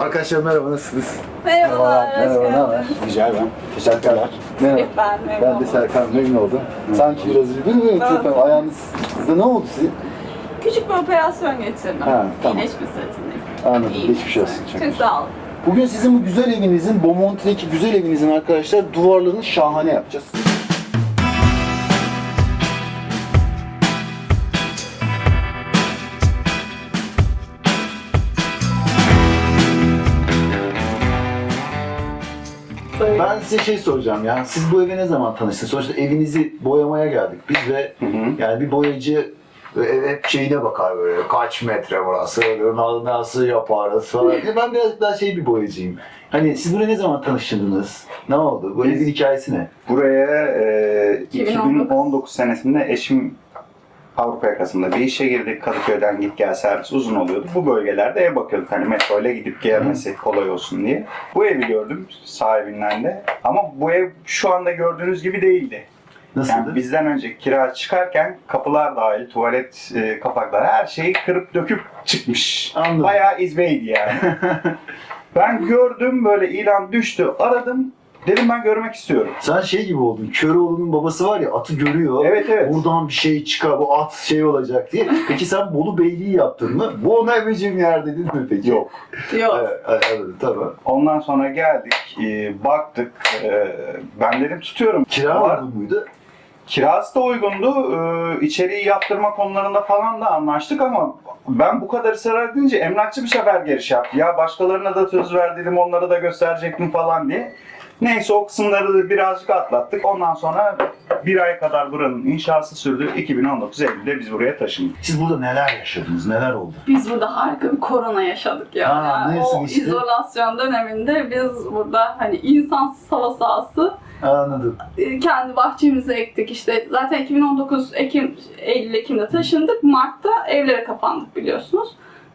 Arkadaşlar merhaba nasılsınız? Merhabalar, merhaba, ne haber? Güzel ben. Teşekkürler. Merhaba. Ben, merhaba. Ben de Serkan memnun oldum. Sanki biraz üzüldüm mü? Evet. Ayağınız sizde ne oldu sizin? Küçük bir operasyon geçirdim. Ha, tamam. İyileşme sırasındayım. Anladım. İyi Geçmiş misin? olsun. Çok Çok sağ olun. Bugün sizin bu güzel evinizin, Beaumont'taki güzel evinizin arkadaşlar duvarlarını şahane yapacağız. Size şey soracağım ya. Siz bu eve ne zaman tanıştınız? Sonuçta evinizi boyamaya geldik biz ve yani bir boyacı ev hep şeyine bakar böyle kaç metre burası, na- nasıl yaparız falan. Ben birazcık daha şey bir boyacıyım. Hani siz buraya ne zaman tanıştınız? Ne oldu? Bu evin hikayesi ne? Buraya e, 2019. 2019 senesinde eşim Avrupa yakasında bir işe girdik. Kadıköy'den git gel servis uzun oluyordu. Bu bölgelerde ev bakıyorduk. Hani metro ile gidip gelmesi kolay olsun diye. Bu evi gördüm sahibinden de. Ama bu ev şu anda gördüğünüz gibi değildi. Nasıldı? Yani bizden önce kira çıkarken kapılar dahil, tuvalet e, kapakları her şeyi kırıp döküp çıkmış. Anladım. Bayağı izbeydi yani. ben gördüm böyle ilan düştü. Aradım. Dedim ben görmek istiyorum. Sen şey gibi oldun. Köroğlu'nun babası var ya atı görüyor. Evet evet. Buradan bir şey çıkar, bu at şey olacak diye. Peki sen Bolu Beyliği yaptın mı? Bu ona evcim yer dedin mi peki? Yok. Yok. Evet, evet, tamam. Ondan sonra geldik, e, baktık. E, ben dedim tutuyorum. Kira Var. uygun muydu? Kirası da uygundu. E, içeriği yaptırma konularında falan da anlaştık ama ben bu kadar ısrar edince emlakçı bir sefer giriş yaptı. Ya başkalarına da söz ver dedim onları da gösterecektim falan diye. Neyse o kısımları da birazcık atlattık. Ondan sonra bir ay kadar buranın inşası sürdü. 2019 Eylül'de biz buraya taşındık. Siz burada neler yaşadınız, neler oldu? Biz burada harika bir korona yaşadık ya. Yani nasıl o işte? izolasyon döneminde biz burada hani insansız hava sahası Anladım. e, kendi bahçemize ektik. İşte zaten 2019 Ekim, Eylül Ekim'de taşındık. Mart'ta evlere kapandık biliyorsunuz.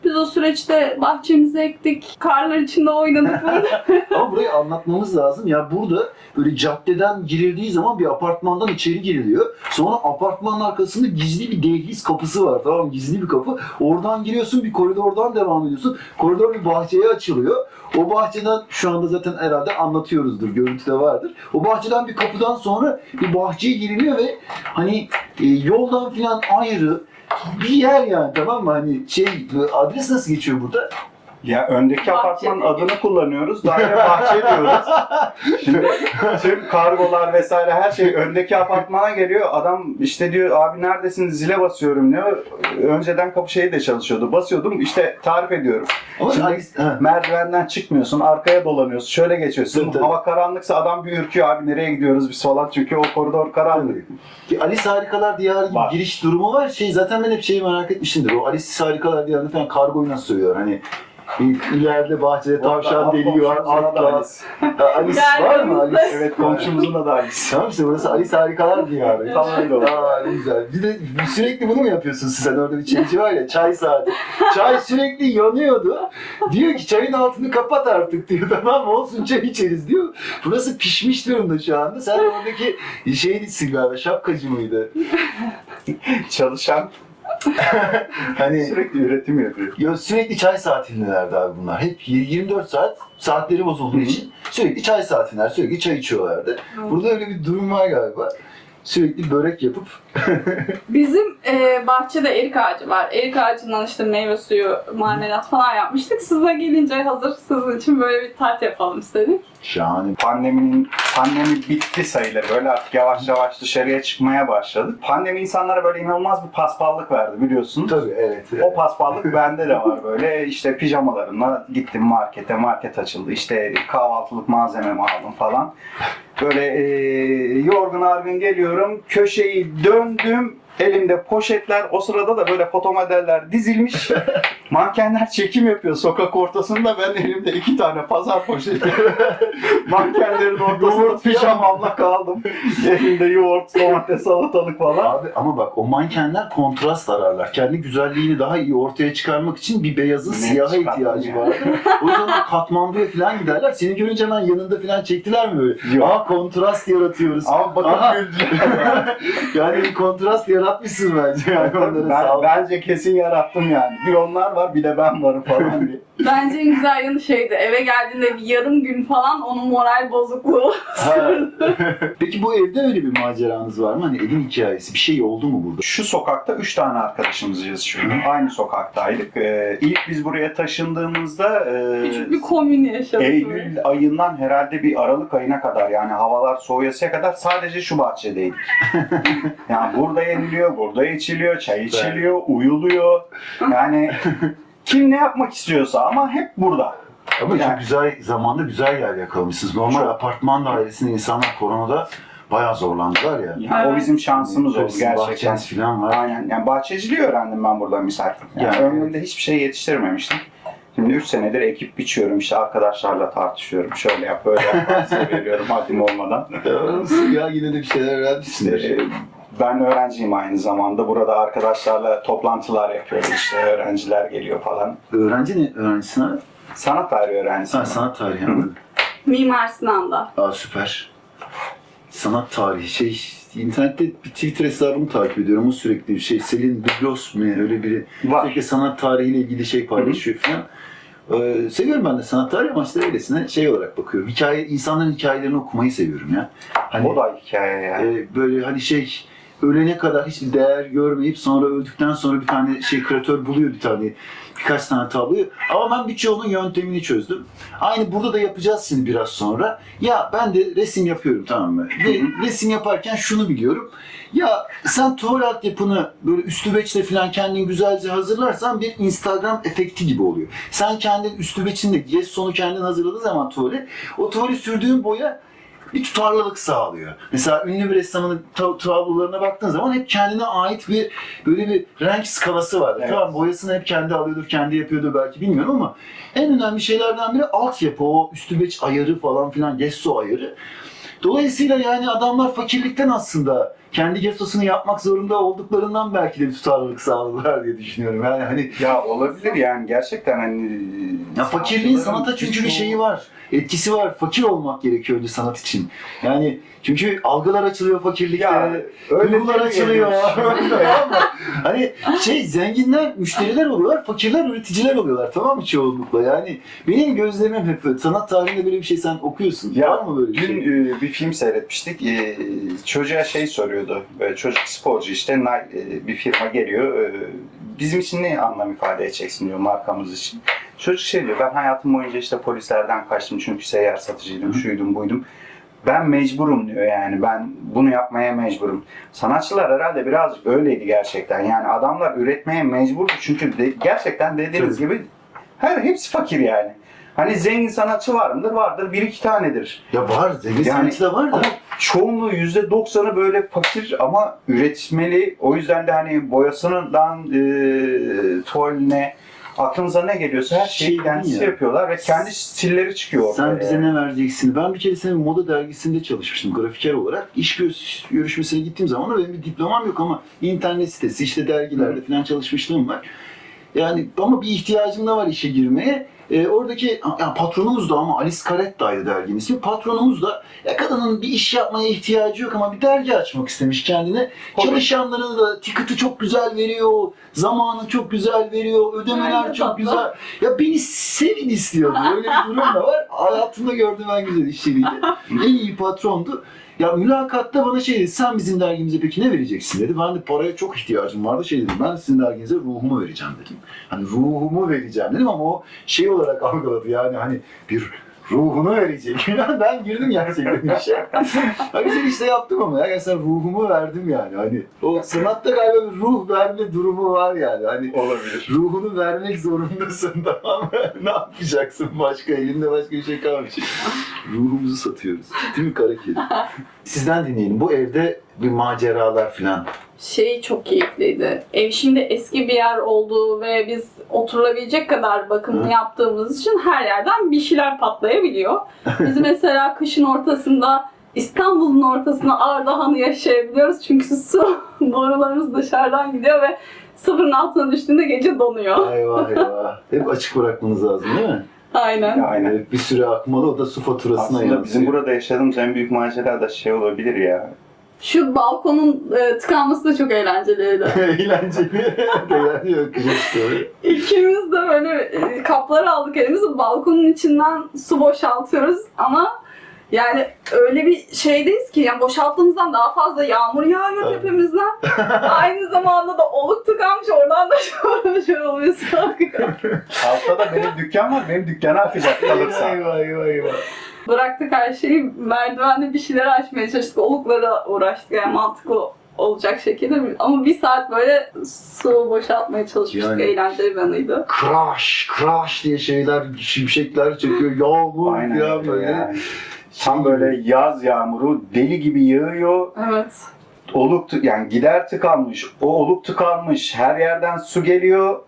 Biz o süreçte bahçemize ektik. Karlar içinde oynadık burada. Ama burayı anlatmamız lazım. Ya burada böyle caddeden girildiği zaman bir apartmandan içeri giriliyor. Sonra apartmanın arkasında gizli bir dehliz kapısı var. Tamam mı? Gizli bir kapı. Oradan giriyorsun bir koridordan devam ediyorsun. Koridor bir bahçeye açılıyor. O bahçeden şu anda zaten herhalde anlatıyoruzdur. Görüntüde vardır. O bahçeden bir kapıdan sonra bir bahçeye giriliyor ve hani e, yoldan filan ayrı bir yer yani tamam mı? Hani şey adres nasıl geçiyor burada? Ya öndeki Bahçe apartmanın diye. adını kullanıyoruz. Daire bahçe diyoruz. Şimdi tüm kargolar vesaire her şey öndeki apartmana geliyor. Adam işte diyor abi neredesin zile basıyorum diyor. Önceden kapı şeyi de çalışıyordu. Basıyordum işte tarif ediyorum. Ama Şimdi ha. merdivenden çıkmıyorsun, arkaya dolanıyorsun, şöyle geçiyorsun. Tabii, tabii. Hava karanlıksa adam bir ürküyor abi nereye gidiyoruz biz falan çünkü o koridor karanlık. Ki Alice Harikalar Diyarı gibi Var. giriş durumu var. Şey zaten ben hep şeyi merak etmişimdir. O Alice Harikalar Diyarı'nda falan kargoyu nasıl söylüyor? Hani ileride bahçede tavşan deliyor, atla. Alice. Ha, Alice var mı Alice? Evet komşumuzun da Alice. Tamam işte burası Alice Harikalar Diyarı. Tam öyle oldu. Aa ne güzel. Bir de sürekli bunu mu yapıyorsun sen? Orada bir çaycı var ya çay saati. Çay sürekli yanıyordu. Diyor ki çayın altını kapat artık diyor. Tamam mı? Olsun çay içeriz diyor. Burası pişmiş durumda şu anda. Sen oradaki şeylisin galiba şapkacı mıydı? Çalışan Hani sürekli üretim yapıyor. ya sürekli çay saatindelerdi abi bunlar. Hep 24 saat saatleri bozulduğu Hı hı. için sürekli çay saatinler, sürekli çay içiyorlardı. Burada öyle bir durum var galiba. Sürekli börek yapıp Bizim e, bahçede erik ağacı var. Erik ağacından işte meyve suyu, marmelat falan yapmıştık. Size gelince hazır sizin için böyle bir tart yapalım istedik. şahane. Pandeminin pandemi bitti sayılır. Böyle artık yavaş yavaş dışarıya çıkmaya başladık. Pandemi insanlara böyle inanılmaz bir paspallık verdi biliyorsunuz. Tabii evet. O paspallık bende de var böyle işte pijamalarımla gittim markete, market açıldı işte kahvaltılık malzememi aldım falan. Böyle e, yorgun argın geliyorum, köşeyi döndüm, elimde poşetler, o sırada da böyle fotomodeller dizilmiş. Mankenler çekim yapıyor sokak ortasında, ben elimde iki tane pazar poşeti. Mankenlerin ortasında Yoğurt pijamamla kaldım. Elimde yoğurt, domates, salatalık falan. Abi ama bak o mankenler kontrast ararlar. Kendi güzelliğini daha iyi ortaya çıkarmak için bir beyazın Net siyaha ihtiyacı yani. var. o yüzden Katmandu'ya falan giderler. Seni görünce hemen yanında falan çektiler mi böyle? Yok. Aa kontrast yaratıyoruz. Ama bakın yani bir kontrast yaratmışsın bence. Yani ben, bence kesin yarattım yani. Bir onlar var bir de ben varım falan diye. Bence en güzel yanı şeydi. Eve geldiğinde bir yarım gün falan onun moral bozukluğu. Ha. Peki bu evde öyle bir maceranız var mı? Hani evin hikayesi bir şey oldu mu burada? Şu sokakta üç tane arkadaşımız yaşıyordu. Aynı sokaktaydık. Ee, ilk biz buraya taşındığımızda e, Küçük bir komün yaşadık. böyle. Eylül ayından herhalde bir Aralık ayına kadar yani havalar soğuyasıya kadar sadece şu bahçedeydik. yani burada yeniliyor, burada içiliyor, çay içiliyor, uyuluyor. Yani kim ne yapmak istiyorsa ama hep burada. Ama Yani- çok güzel zamanda güzel yer yakalamışsınız. Normal Çok. apartman dairesinde insanlar koronada bayağı zorlandılar ya. Yani O Evet. bizim şansımız oldu Tabii sizin gerçekten. Bahçeniz falan var. Aynen. Yani bahçeciliği öğrendim ben burada misal. Yani Yani- ömrümde hiçbir şey yetiştirmemiştim. Şimdi 3 senedir ekip biçiyorum işte arkadaşlarla tartışıyorum. Şöyle yap böyle yap veriyorum haddim olmadan. ya yine de bir şeyler öğrenmişsindir. Ben öğrenciyim aynı zamanda. Burada arkadaşlarla toplantılar yapıyoruz. İşte öğrenciler geliyor falan. Öğrenci ne? Öğrencisin abi? Sanat tarihi öğrencisiyim. Ha, sanat tarihi anladım. Mimar Sinan'da. Aa süper. Sanat tarihi şey internette bir Twitter hesabını takip ediyorum. O sürekli bir şey Selin Biblos mu öyle biri Var. sürekli sanat tarihiyle ilgili şey paylaşıyor falan. Ee, seviyorum ben de sanat tarihi amaçlı öylesine şey olarak bakıyorum. Hikaye, insanların hikayelerini okumayı seviyorum ya. Hani O da hikaye yani. e, böyle hani şey ölene kadar hiçbir değer görmeyip sonra öldükten sonra bir tane şey kreatör buluyor bir tane birkaç tane tabloyu. Ama ben birçoğunun yöntemini çözdüm. Aynı burada da yapacağız şimdi biraz sonra. Ya ben de resim yapıyorum tamam mı? Ve resim yaparken şunu biliyorum. Ya sen tuval altyapını böyle üstü beçle falan kendin güzelce hazırlarsan bir Instagram efekti gibi oluyor. Sen kendin üstü beçinle gessonu kendin hazırladığın zaman tuvali, o tuvali sürdüğün boya bir tutarlılık sağlıyor. Mesela ünlü bir ressamın ta- tablolarına baktığın zaman hep kendine ait bir böyle bir renk skalası vardır. Evet. Tamam boyasını hep kendi alıyordur, kendi yapıyordur belki bilmiyorum ama en önemli şeylerden biri altyapı, o üstü beç ayarı falan filan, gesso ayarı. Dolayısıyla yani adamlar fakirlikten aslında kendi gestosunu yapmak zorunda olduklarından belki de bir tutarlılık sağladılar diye düşünüyorum. Yani hani Ya olabilir yani gerçekten hani... ya fakirliğin sanata çünkü bir şeyi var. Etkisi var. Fakir olmak gerekiyor önce sanat için. Yani çünkü algılar açılıyor fakirlikte. Ya öyle Duygular açılıyor. Hani şey zenginler müşteriler oluyorlar, fakirler üreticiler oluyorlar tamam mı çoğunlukla? Yani benim gözlemim hep. Sanat tarihinde böyle bir şey sen okuyorsun. Ya, var mı böyle bir Dün şey? e, bir film seyretmiştik. E, çocuğa şey soruyordu. Böyle çocuk sporcu işte e, bir firma geliyor. E, bizim için ne anlam ifade edeceksin diyor markamız için. Çocuk şey diyor ben hayatım boyunca işte polislerden kaçtım çünkü seyyar satıcıydım, şuydum buydum. Ben mecburum diyor yani ben bunu yapmaya mecburum. Sanatçılar herhalde birazcık öyleydi gerçekten. Yani adamlar üretmeye mecburdu çünkü de- gerçekten dediğiniz gibi her hepsi fakir yani. Hani zengin sanatçı var mıdır? Vardır. Bir iki tanedir. Ya var, zengin Yani- sanatçı da var da. Çoğunluğu yüzde doksanı böyle fakir ama üretmeli. O yüzden de hani boyasından e, tuvaline aklınıza ne geliyorsa her şeyi Şey kendisi ya. yapıyorlar ve kendi stilleri çıkıyor ortaya. Sen bize ne vereceksin? Ben bir kere senin moda dergisinde çalışmıştım grafiker olarak. İş gö- görüşmesine gittiğim zaman da benim bir diplomam yok ama internet sitesi, işte dergilerde falan çalışmışlığım var. Yani ama bir ihtiyacım da var işe girmeye. Ee, oradaki ya patronumuz da ama Alice Caretta'ydı derginin ismi. Patronumuz da ya kadının bir iş yapmaya ihtiyacı yok ama bir dergi açmak istemiş kendine. Hobi. Çalışanlarına da ticket'ı çok güzel veriyor, zamanı çok güzel veriyor, ödemeler çok tatlı? güzel. Ya beni sevin istiyordu. Öyle bir durum da var. Hayatımda gördüğüm en güzel işleriydi. En iyi patrondu. Ya mülakatta bana şey dedi, sen bizim dergimize peki ne vereceksin dedi. Ben de paraya çok ihtiyacım vardı. Şey dedim, ben sizin derginize ruhumu vereceğim dedim. Hani ruhumu vereceğim dedim ama o şey olarak algıladı yani hani bir ruhunu verecek. Yani ben girdim gerçekten işe. Ha güzel işte yaptım ama ya gerçekten ruhumu verdim yani. Hani o sanatta galiba bir ruh verme durumu var yani. Hani olabilir. ruhunu vermek zorundasın tamam mı? ne yapacaksın başka? Elinde başka bir şey kalmayacak. Ruhumuzu satıyoruz. Değil mi kara kedi? Sizden dinleyelim. Bu evde bir maceralar falan. Şey çok keyifliydi. Ev şimdi eski bir yer olduğu ve biz oturulabilecek kadar bakımını Hı. yaptığımız için her yerden bir şeyler patlayabiliyor. Biz mesela kışın ortasında İstanbul'un ortasında Ardahan'ı yaşayabiliyoruz çünkü su borularımız dışarıdan gidiyor ve sıfırın altına düştüğünde gece donuyor. Eyvah eyvah. Hep açık bırakmanız lazım değil mi? Aynen. Aynen. Bir süre akmalı o da su faturasına Aslında yansıyor. bizim burada yaşadığımız en büyük macera da şey olabilir ya. Şu balkonun e, tıkanması da çok eğlenceliydi. Eğlenceli. Eğlenceli işte. İkimiz de böyle e, kapları aldık elimize balkonun içinden su boşaltıyoruz ama yani öyle bir şeydeyiz ki yani boşalttığımızdan daha fazla yağmur yağıyor tepemizden. Aynı zamanda da oluk tıkanmış oradan da şöyle oluyor su akıyor. Altta da benim dükkan var. Benim dükkana akacak kalırsa. Eyvah eyvah eyvah. Bıraktık her şeyi merdivende bir şeyler açmaya çalıştık. Oluklara uğraştık yani mantıklı olacak şekilde. Ama bir saat böyle su boşaltmaya çalışmıştık. Yani- Eğlenceli bir anıydı. Crash, crash diye şeyler, şimşekler çekiyor, yağmur Aynen öyle böyle. yani. Tam böyle yaz yağmuru deli gibi yağıyor. Evet. Oluk yani gider tıkanmış, o oluk tıkanmış, her yerden su geliyor.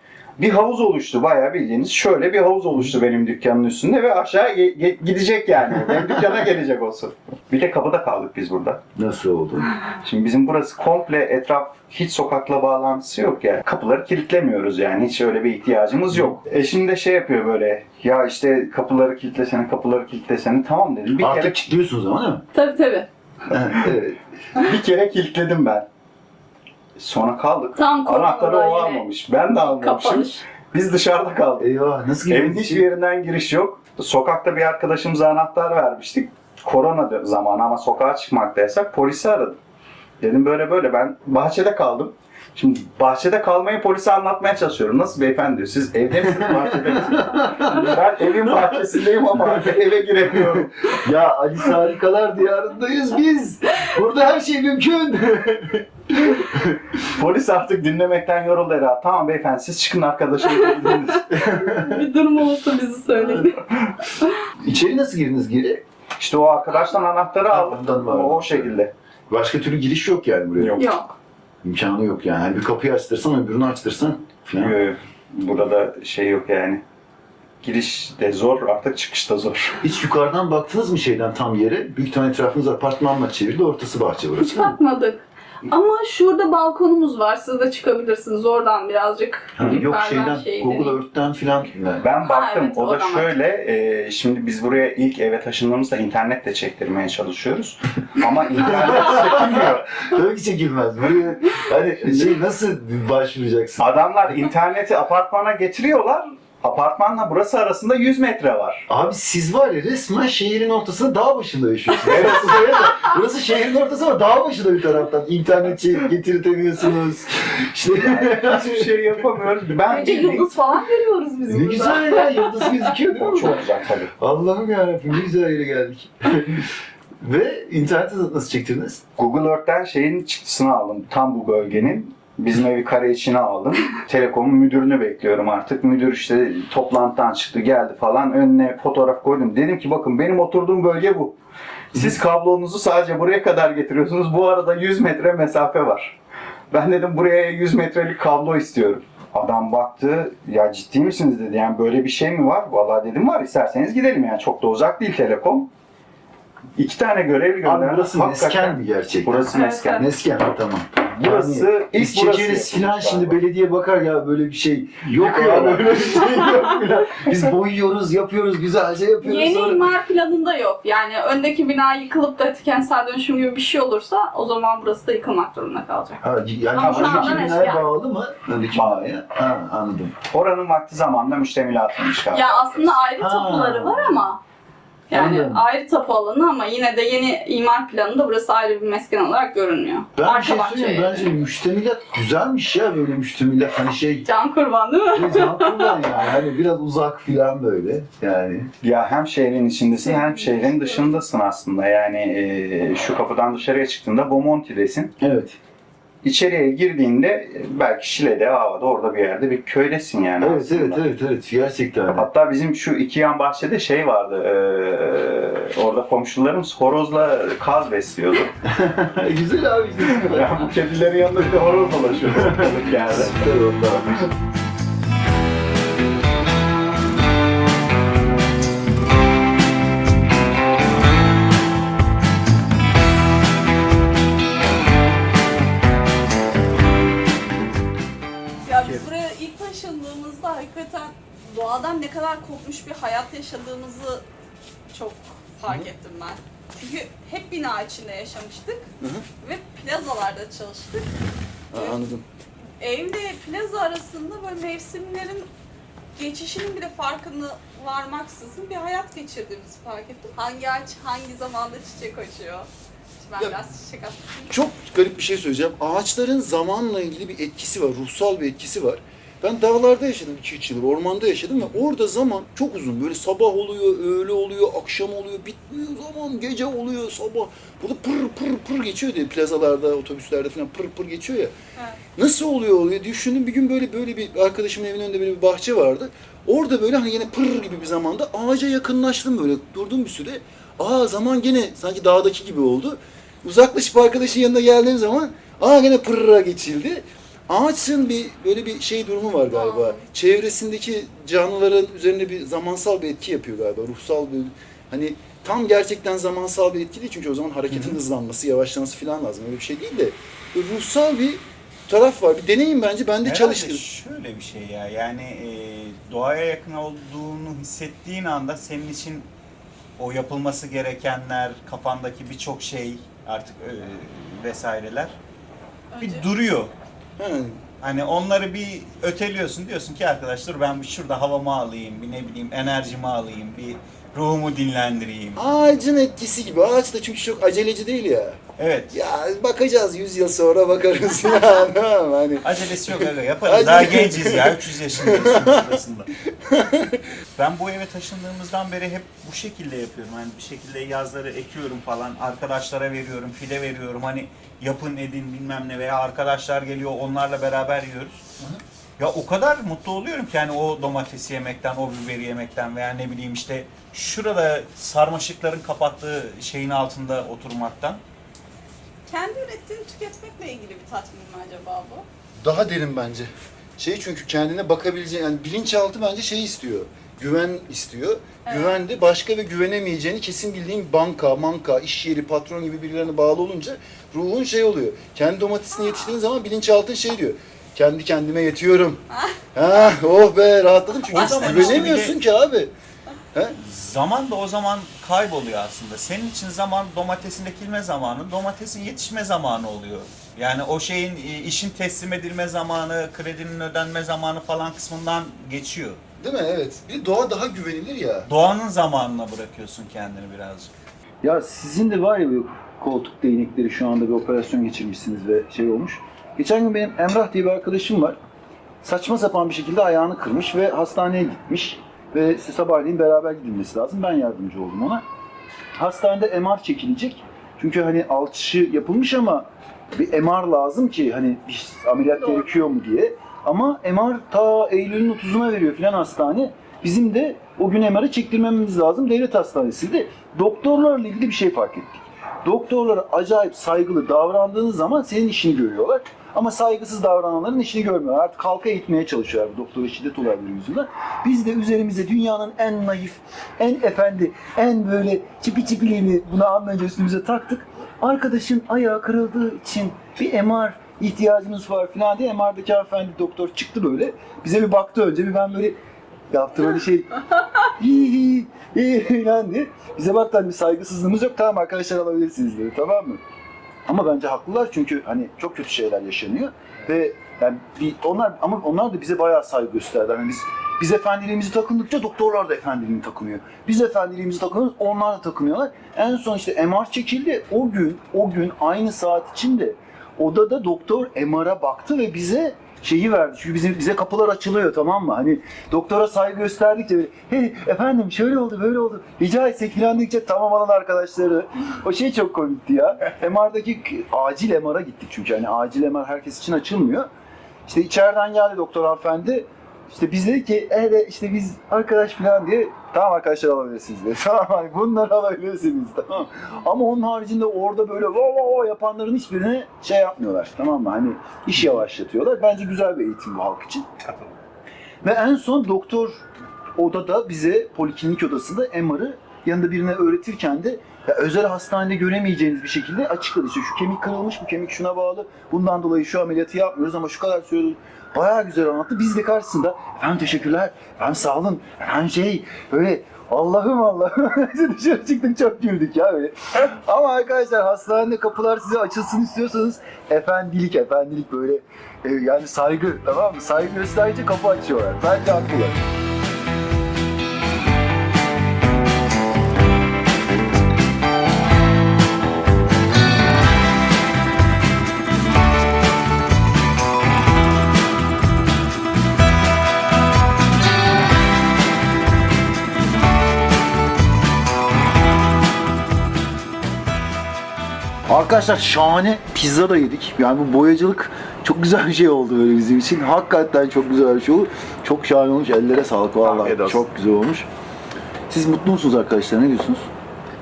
Bir havuz oluştu bayağı bildiğiniz şöyle bir havuz oluştu benim dükkanın üstünde ve aşağı ge- ge- gidecek yani. Benim dükkana gelecek o su. Bir de kapıda kaldık biz burada. Nasıl oldu? Şimdi bizim burası komple etraf hiç sokakla bağlantısı yok yani. Kapıları kilitlemiyoruz yani hiç öyle bir ihtiyacımız yok. Eşim de şey yapıyor böyle ya işte kapıları kilitlesene kapıları kilitlesene tamam dedim. Bir Artık kere kilitliyorsunuz ama değil mi? Tabii tabii. evet. bir kere kilitledim ben. Sonra kaldık. Tam Anahtarı o almamış. Ben de almamışım. kapanış. Biz dışarıda kaldık. Eyvah nasıl Evin hiçbir yerinden giriş yok. Sokakta bir arkadaşımıza anahtar vermiştik. Korona da- zamanı ama sokağa çıkmakta yasak. Polisi aradım. Dedim böyle böyle ben bahçede kaldım. Şimdi bahçede kalmayı polise anlatmaya çalışıyorum. Nasıl beyefendi diyor. Siz evde misiniz bahçede misiniz? ben evin bahçesindeyim ama eve giremiyorum. Ya Alice Harikalar Diyarı'ndayız biz. Burada her şey mümkün. Polis artık dinlemekten yoruldu herhalde. Tamam beyefendi siz çıkın arkadaşınızla gidiniz. bir durum olursa bizi söyleyin. İçeri nasıl girdiniz geri? İşte o arkadaştan anahtarı aldım. O, o şekilde. Başka türlü giriş yok yani buraya. Yok. Yok. İmkanı yok yani. Hani bir kapıyı açtırsan öbürünü açtırsan falan. Yok, yok. Burada şey yok yani. Giriş de zor, artık çıkış da zor. Hiç yukarıdan baktınız mı şeyden tam yere? Büyük ihtimalle etrafınız apartmanla çevrili, ortası bahçe burası. Hiç bakmadık. Ama şurada balkonumuz var. Siz de çıkabilirsiniz oradan birazcık. Hani yok yukarıdan şeyden, şeyleri. Google Earth'ten filan. Ben baktım, evet, o da oradan şöyle, e, şimdi biz buraya ilk eve taşındığımızda internetle çektirmeye çalışıyoruz. Ama internet çekilmiyor. Tabii ki çekilmez. Buraya hani şey nasıl başvuracaksın? Adamlar interneti apartmana getiriyorlar. Apartmanla burası arasında 100 metre var. Abi siz var ya resmen şehrin ortasında dağ başında yaşıyorsunuz. Burası, böyle de- burası şehrin ortası ama dağ başında bir taraftan. İnternet şey getirtemiyorsunuz. İşte Hiçbir şey yapamıyoruz. Ben Önce yıldız falan görüyoruz biz ne burada. güzel ya yıldız gözüküyor değil mi? çok güzel tabii. Allah'ım yarabbim ne güzel yere geldik. Ve internete nasıl çektirdiniz? Google Earth'ten şeyin çıktısını aldım. Tam bu bölgenin. Bizim evi kare içine aldım. Telekom'un müdürünü bekliyorum artık. Müdür işte toplantıdan çıktı geldi falan. Önüne fotoğraf koydum. Dedim ki bakın benim oturduğum bölge bu. Siz kablonuzu sadece buraya kadar getiriyorsunuz. Bu arada 100 metre mesafe var. Ben dedim buraya 100 metrelik kablo istiyorum. Adam baktı, ya ciddi misiniz dedi. Yani böyle bir şey mi var? Vallahi dedim var, isterseniz gidelim yani. Çok da uzak değil Telekom. İki tane görevli gönderdi. Abi burası Nesken mi gerçekten? Burası Evet, Nesken. Nesken tamam. Burası Yani ilk biz burası çekeriz filan şimdi galiba. belediye bakar ya böyle bir şey. Yok ya Yıkıyorlar. böyle bir şey yok filan. Biz boyuyoruz, yapıyoruz, güzelce yapıyoruz. Yeni sonra- imar planında yok. Yani öndeki bina yıkılıp da kentsel dönüşüm gibi bir şey olursa o zaman burası da yıkılmak durumunda kalacak. Ha, yani Ama şu öndeki anda binaya Nesken. bağlı mı? Öndeki binaya. Ha, anladım. Oranın vakti zamanında müştemilatıymış galiba. Ya aslında ayrı Ha. tapuları var ama yani Anladım. ayrı tapu alanı ama yine de yeni imar planında burası ayrı bir mesken olarak görünmüyor. Ben bir şey bahçeye. Bence müştemilat güzelmiş ya böyle müştemilat. Hani şey Can kurban değil mi? Can Kurban yani hani biraz uzak filan böyle yani. Ya hem şehrin içindesin hem şehrin dışındasın aslında. Yani e, şu kapıdan dışarıya çıktığında Bomonti'desin. Evet. İçeriye girdiğinde e, belki Şile'de, Hava'da orada bir yerde bir köydesin yani Evet aslında. evet evet evet gerçekten. Hatta bizim şu iki yan bahçede şey vardı. e, orada komşularımız horozla kaz besliyordu. Güzel abi güzel. yani bu kedilerin yanında bir de horoz dolaşıyordu. yerde. Süper oldu abi. Yaşadığımızı çok fark ettim ben. Çünkü hep bina içinde yaşamıştık Hı hı. ve plazalarda çalıştık. Ha, anladım. Evle plaza arasında böyle mevsimlerin geçişinin bile farkını varmaksızın bir hayat geçirdiğimizi fark ettim. Hangi ağaç hangi zamanda çiçek açıyor? Ben Ya- biraz çiçek. Çok garip bir şey söyleyeceğim. Ağaçların zamanla ilgili bir etkisi var, ruhsal bir etkisi var. Ben dağlarda yaşadım 2-3 yıl, ormanda yaşadım ve orada zaman çok uzun. Böyle sabah oluyor, öğle oluyor, akşam oluyor, bitmiyor zaman, gece oluyor, sabah. Burada pır pır pır geçiyor diye plazalarda, otobüslerde falan pır pır geçiyor ya. Evet. Nasıl oluyor oluyor düşündüm bir gün böyle böyle bir arkadaşımın evinin önünde böyle bir bahçe vardı. Orada böyle hani yine pır gibi bir zamanda ağaca yakınlaştım böyle durdum bir süre. Aa zaman gene sanki dağdaki gibi oldu. Uzaklaşıp arkadaşın yanına geldiğim zaman aa gene pırra geçildi. Ağaçın bir böyle bir şey durumu var galiba. Aa. Çevresindeki canlıların üzerine bir zamansal bir etki yapıyor galiba. Ruhsal bir hani tam gerçekten zamansal bir etki değil çünkü o zaman hareketin hızlanması, yavaşlaması falan lazım. Öyle bir şey değil de ruhsal bir taraf var. Bir deneyim bence. Ben de çalıştım. Şöyle bir şey ya yani e, doğaya yakın olduğunu hissettiğin anda senin için o yapılması gerekenler, kafandaki birçok şey artık e, vesaireler bir Önce- duruyor. Ha, Hani onları bir öteliyorsun diyorsun ki arkadaşlar ben şurada havamı alayım, bir ne bileyim enerjimi alayım, bir ruhumu dinlendireyim. Ağacın etkisi gibi. Ağaç da çünkü çok aceleci değil ya. Evet. Ya bakacağız 100 yıl sonra bakarız ya. tamam hani. Acelesi yok aga yaparız. Acele- Daha genciz ya 300 yaşındayız ben bu eve taşındığımızdan beri hep bu şekilde yapıyorum. Hani bir şekilde yazları ekiyorum falan. Arkadaşlara veriyorum, fide veriyorum. Hani yapın edin bilmem ne veya arkadaşlar geliyor onlarla beraber yiyoruz. Ya o kadar mutlu oluyorum ki hani o domatesi yemekten, o biberi yemekten veya ne bileyim işte şurada sarmaşıkların kapattığı şeyin altında oturmaktan. Kendi ürettiğini tüketmekle ilgili bir tatmin mi acaba bu? Daha derin bence. Şey çünkü kendine bakabileceğin, yani bilinçaltı bence şey istiyor. Güven istiyor. Evet. Güven de başka ve güvenemeyeceğini kesin bildiğin banka, manka, iş yeri, patron gibi birilerine bağlı olunca ruhun şey oluyor. Kendi domatesini yetiştirdiğin zaman bilinçaltın şey diyor. Kendi kendime yetiyorum. ha, oh be rahatladım çünkü zaman güvenemiyorsun işte ki abi. He? Zaman da o zaman kayboluyor aslında. Senin için zaman domatesin ekilme zamanı, domatesin yetişme zamanı oluyor. Yani o şeyin e, işin teslim edilme zamanı, kredinin ödenme zamanı falan kısmından geçiyor. Değil mi? Evet. Bir doğa daha güvenilir ya. Doğanın zamanına bırakıyorsun kendini birazcık. Ya sizin de var ya bu koltuk değnekleri şu anda bir operasyon geçirmişsiniz ve şey olmuş. Geçen gün benim Emrah diye bir arkadaşım var. Saçma sapan bir şekilde ayağını kırmış ve hastaneye gitmiş. Ve sabahleyin beraber gidilmesi lazım. Ben yardımcı oldum ona. Hastanede MR çekilecek. Çünkü hani alçışı yapılmış ama bir MR lazım ki hani bir ameliyat Doğru. gerekiyor mu diye. Ama MR ta Eylül'ün 30'una veriyor filan hastane. Bizim de o gün MR'ı çektirmemiz lazım. Devlet hastanesiydi. Doktorlarla ilgili bir şey fark ettik. Doktorlara acayip saygılı davrandığınız zaman senin işini görüyorlar. Ama saygısız davrananların işini görmüyorlar. Artık halka eğitmeye çalışıyorlar bu doktora şiddet olayları yüzünden. Biz de üzerimize dünyanın en naif, en efendi, en böyle çipi çipiliğini buna anlayınca üstümüze taktık. Arkadaşın ayağı kırıldığı için bir MR ihtiyacımız var falan diye MR'daki hanımefendi doktor çıktı böyle. Bize bir baktı önce bir ben böyle yaptım öyle şey hi hi hi. Bize baktı hani saygısızlığımız yok tamam arkadaşlar alabilirsiniz dedi tamam mı? Ama bence haklılar çünkü hani çok kötü şeyler yaşanıyor ve yani bir, onlar ama onlar da bize bayağı saygı gösterdi. Hani biz biz efendiliğimizi takındıkça doktorlar da efendiliğini takınıyor. Biz efendiliğimizi takınıyoruz, onlar da takınıyorlar. En son işte MR çekildi. O gün, o gün aynı saat içinde odada doktor MR'a baktı ve bize şeyi verdi. Çünkü bizim bize kapılar açılıyor tamam mı? Hani doktora saygı gösterdikçe böyle, hey efendim şöyle oldu böyle oldu rica etsek falan dedikçe tamam alın arkadaşları. O şey çok komikti ya. MR'daki acil MR'a gittik çünkü hani acil MR herkes için açılmıyor. İşte içeriden geldi doktor hanımefendi. İşte biz dedik ki evet işte biz arkadaş falan diye tamam arkadaşlar alabilirsiniz dedi. Tamam hani bunları alabilirsiniz tamam. Ama onun haricinde orada böyle va va va yapanların hiçbirine şey yapmıyorlar tamam mı? Hani iş yavaşlatıyorlar. Bence güzel bir eğitim bu halk için. Ve en son doktor odada bize poliklinik odasında MR'ı yanında birine öğretirken de ya özel hastanede göremeyeceğiniz bir şekilde açıkladı. İşte şu kemik kırılmış, bu kemik şuna bağlı. Bundan dolayı şu ameliyatı yapmıyoruz ama şu kadar sürede bayağı güzel anlattı. Biz de karşısında efendim teşekkürler, efendim sağ olun, efendim şey böyle Allah'ım Allah'ım. Dışarı çıktık çok güldük ya böyle. Ama arkadaşlar hastanede kapılar size açılsın istiyorsanız efendilik efendilik böyle e, yani saygı tamam mı? Saygı gösterince kapı açıyorlar. Bence haklılar. Arkadaşlar şahane pizza da yedik. Yani bu boyacılık çok güzel bir şey oldu böyle bizim için. Hakikaten çok güzel bir şey oldu. Çok şahane olmuş. Ellere sağlık olsun. Çok güzel olmuş. Siz mutlu musunuz arkadaşlar? Ne diyorsunuz?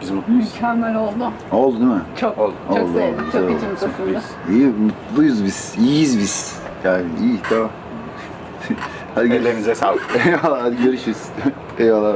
Biz mutluyuz. Mükemmel oldu. Oldu değil mi? Çok. Oldu. Çok Oldu, sevdim. oldu. Çok oldu. ısındı. İyi, mutluyuz biz. İyiyiz biz. Yani iyi, tamam. Hadi. Ellerinize sağlık. Eyvallah, hadi görüşürüz. Eyvallah.